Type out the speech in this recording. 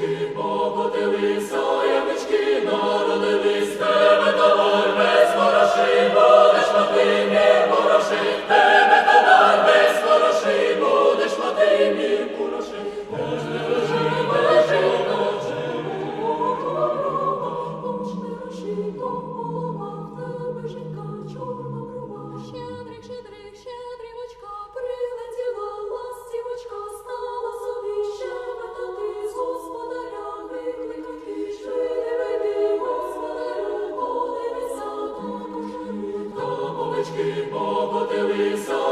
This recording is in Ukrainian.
Ти покотилися, явички народились, тебе товар без хороший, будеш мати не хороши, тебе товар без хороший, будеш мати не хороши. Жива, жива, жива, жива, жива, жива, жива, жива, жива, жива, жива, жива, жива, жива, жива, Сонечки покотилися